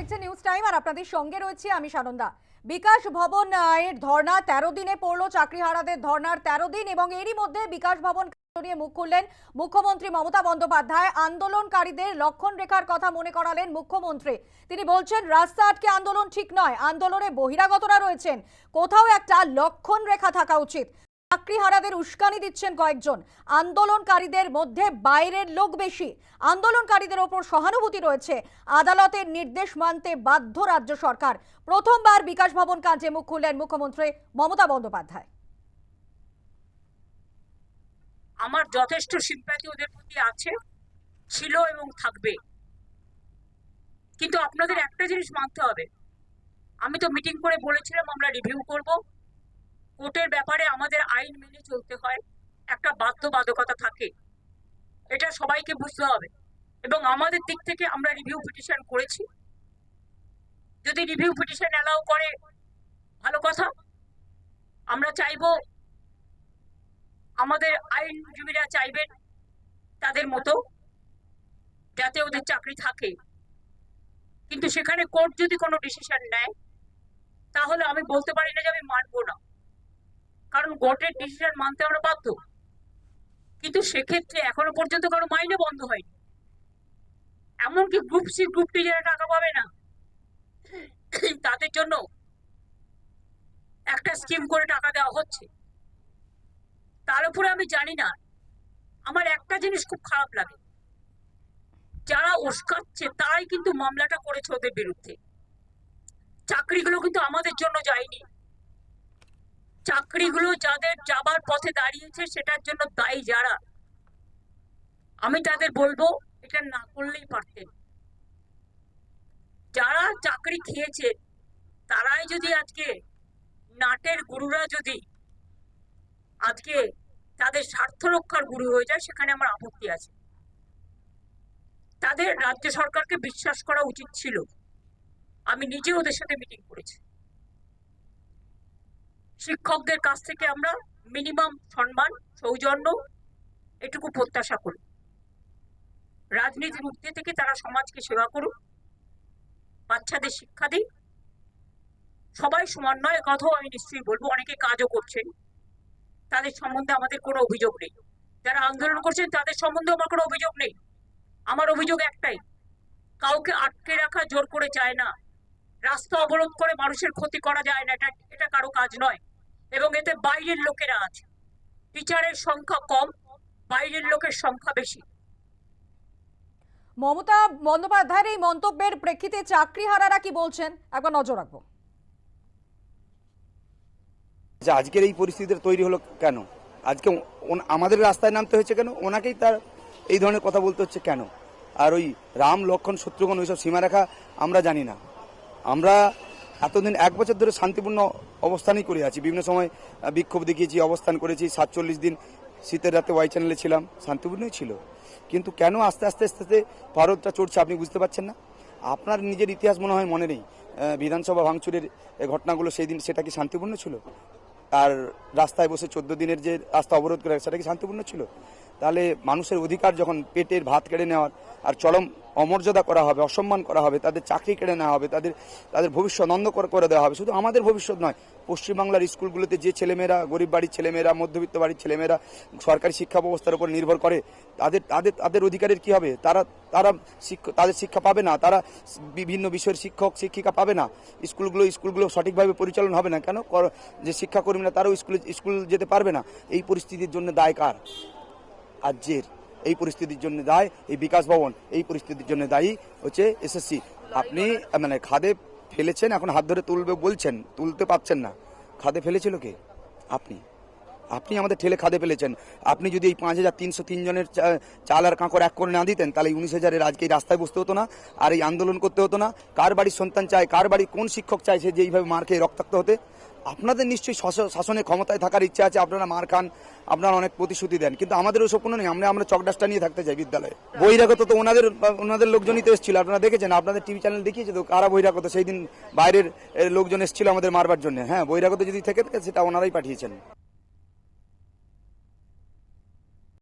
দেখছেন news time আর আপনাদের সঙ্গে আমি সানন্দা। বিকাশ ভবন এর ধর্না তেরো দিনে পড়ল ধর্নার তেরো দিন এবং এরই মধ্যে বিকাশ ভবন নিয়ে মুখ খুললেন মুখ্যমন্ত্রী মমতা বন্দ্যোপাধ্যায়। আন্দোলনকারীদের লক্ষণ রেখার কথা মনে করালেন মুখ্যমন্ত্রী। তিনি বলছেন, রাস্তা আটকে আন্দোলন ঠিক নয়, আন্দোলনে বহিরাগতরা রয়েছেন। কোথাও একটা লক্ষণ রেখা থাকা উচিত। চাকরিহারাদের উস্কানি দিচ্ছেন কয়েকজন। আন্দোলনকারীদের মধ্যে বাইরের লোক বেশি। আন্দোলনকারীদের ওপর সহানুভূতি রয়েছে। আদালতের নির্দেশ মানতে বাধ্য রাজ্য সরকার। প্রথমবার বিকাশ ভবন কাজে মুখ খুললেন মুখ্যমন্ত্রী মমতা বন্দ্যোপাধ্যায়। আমার যথেষ্ট সিম্প্যাথি ওদের প্রতি আছে, ছিল এবং থাকবে। কিন্তু আপনাদের একটা জিনিস মানতে হবে। আমি তো মিটিং করে বলেছিলাম, আমরা রিভিউ করব। কোর্টের ব্যাপারে আমাদের আইন মেনে চলতে হয়, একটা বাধ্যবাধকতা থাকে। এটা সবাইকে বুঝতে হবে। এবং আমাদের দিক থেকে আমরা রিভিউ পিটিশন করেছি। যদি রিভিউ পিটিশন অ্যালাউ করে, ভালো কথা। আমরা চাইব আমাদের আইনজীবীরা চাইবেন তাদের মতো, যাতে ওদের চাকরি থাকে। কিন্তু সেখানে কোর্ট যদি কোনো ডিসিশন নেয়, তাহলে আমি বলতে পারি না যে আমি মানবো না। কারণ কোর্টের ডিসিশন মানতে আমরা বাধ্য। কিন্তু সেক্ষেত্রে এখনও পর্যন্ত কারও মাইনে বন্ধ হয়নি। এমনকি গ্রুপ সি গ্রুপ টি যারা টাকা পাবে না, তাদের জন্য একটা স্কিম করে টাকা দেওয়া হচ্ছে। তার উপরে আমি জানি না, আমার একটা জিনিস খুব খারাপ লাগে। যারা উস্কাচ্ছে, তারাই কিন্তু মামলাটা করেছে ওদের বিরুদ্ধে। চাকরিগুলো কিন্তু আমাদের জন্য যায়নি। চাকরিগুলো যাদের যাবার পথে দাঁড়িয়েছে, সেটার জন্য দায়ী যারা, আমি তাদের বলব, এটা না করলেই পারতেন। যারা চাকরি খেয়েছে, তারাই যদি আজকে নাটের গুরুরা যদি আজকে তাদের স্বার্থ রক্ষার গুরু হয়ে যায়, সেখানে আমার আপত্তি আছে। তাদের রাজ্য সরকারকে বিশ্বাস করা উচিত ছিল। আমি নিজে ওদের সাথে মিটিং করেছি। শিক্ষকদের কাছ থেকে আমরা মিনিমাম সম্মান, সৌজন্য এটুকু প্রত্যাশা করি। রাজনীতির ঊর্ধ্বে থেকে তারা সমাজকে সেবা করুক, বাচ্চাদের শিক্ষা দিই সবাই সমান নয় কথাও আমি নিশ্চয়ই বলব, অনেকে কাজও করছেন। তাদের সম্বন্ধে আমাদের কোনো অভিযোগ নেই। যারা আন্দোলন করছেন, তাদের সম্বন্ধে আমার কোনো অভিযোগ নেই। আমার অভিযোগ একটাই, কাউকে আটকে রাখা জোর করে চায় না। রাস্তা অবরোধ করে মানুষের ক্ষতি করা যায় না, এটা এটা কারও কাজ নয়। এবং এতে বাইরের লোকেরা আছে। টিচারের সংখ্যা কম বাইরের লোকের সংখ্যা বেশি। মমতা বন্দ্যোপাধ্যায়ের এই মন্তব্যের প্রেক্ষিতে চাকরি হারারা কি বলছেন? একবার নজর রাখব। যে আজকের এই পরিস্থিতিটা তৈরি হলো কেন? আজকে আমাদের রাস্তায় নামতে হয়েছে কেন? ওনাকেই তার এই ধরনের কথা বলতে হচ্ছে কেন? আর ওই রাম লক্ষণ শত্রুঘ্ন ওইসব সীমারেখা আমরা জানি না। আমরা এতদিন এক বছর ধরে শান্তিপূর্ণ অবস্থানই করে আছি। বিভিন্ন সময় বিক্ষোভ দেখিয়েছি, অবস্থান করেছি, সাতচল্লিশ দিন শীতের রাতে ওয়াই চ্যানেলে ছিলাম, শান্তিপূর্ণই ছিল। কিন্তু কেন আস্তে আস্তে আস্তে আস্তে ভারতটা চড়ছে আপনি বুঝতে পারছেন না? আপনার নিজের ইতিহাস মনে হয় মনে নেই বিধানসভা ভাঙচুরের ঘটনাগুলো সেই দিন সেটা কি শান্তিপূর্ণ ছিল? আর রাস্তায় বসে চোদ্দ দিনের যে রাস্তা অবরোধ করে, সেটা কি শান্তিপূর্ণ ছিল? তাহলে মানুষের অধিকার যখন পেটের ভাত কেড়ে নেওয়ার আর চরম অমর্যাদা করা হবে, অসম্মান করা হবে, তাদের চাকরি কেড়ে নেওয়া হবে, তাদের তাদের ভবিষ্যৎ অন্ধ করে- দেওয়া হবে। শুধু আমাদের ভবিষ্যৎ নয়, পশ্চিমবাংলার স্কুলগুলোতে যে ছেলেমেয়েরা, গরিব বাড়ির ছেলেমেয়েরা, মধ্যবিত্ত বাড়ির ছেলেমেয়েরা সরকারি শিক্ষা ব্যবস্থার উপর নির্ভর করে, তাদের তাদের তাদের অধিকারের কি হবে? তারা তারা শিক্ষা, তাদের শিক্ষা পাবে না, তারা বিভিন্ন বিষয়ের শিক্ষক, শিক্ষিকা পাবে না। স্কুলগুলো স্কুলগুলো সঠিকভাবে পরিচালনা হবে না। কেন? যে শিক্ষাকর্মীরা তারাও স্কুলে, স্কুল যেতে পারবে না। এই পরিস্থিতির জন্য দায় কার? রাজ্যের এই পরিস্থিতির জন্য দায়, এই বিকাশ ভবন এই পরিস্থিতির জন্য দায়ী হচ্ছে এসএসসি আপনি মানে খাদে ফেলেছেন, এখন হাত ধরে তুলবে বলছেন, তুলতে পারছেন না। খাদে ফেলেছিল কে? আপনি। আপনি আমাদের ঠেলে খাদে ফেলেছেন। আপনি যদি এই পাঁচ হাজার তিনশো তিনজনের চাল আর কাঁকর এক করে না দিতেন, তাহলে উনিশ হাজারের আজকে এই রাস্তায় বসতে হতো না, আর এই আন্দোলন করতে হতো না। কার বাড়ির সন্তান চায়, কার বাড়ি কোন শিক্ষক চায় সে যে এইভাবে মার খেয়ে রক্তাক্ত হতে? আপনাদের নিশ্চয়ই শাস- শাসনে ক্ষমতায় থাকার ইচ্ছা আছে, আপনারা মার খান, আপনারা অনেক প্রতিশ্রুতি দেন, কিন্তু আমাদের ওসব কোনো নেই, আমরা আমরা চকডাসটা নিয়ে থাকতে চাই বিদ্যালয়ে। বহিরাগত তো ওনাদের ওনাদের লোকজনই তো এসেছিল, আপনারা দেখেছেন, আপনাদের টিভি চ্যানেল দেখিয়েছে তো কারা বহিরাগত? সেই দিন বাইরের লোকজন এসেছিল আমাদের মারবার জন্য। হ্যাঁ বহিরাগত যদি থেকে থাকে, সেটা ওনারাই পাঠিয়েছেন।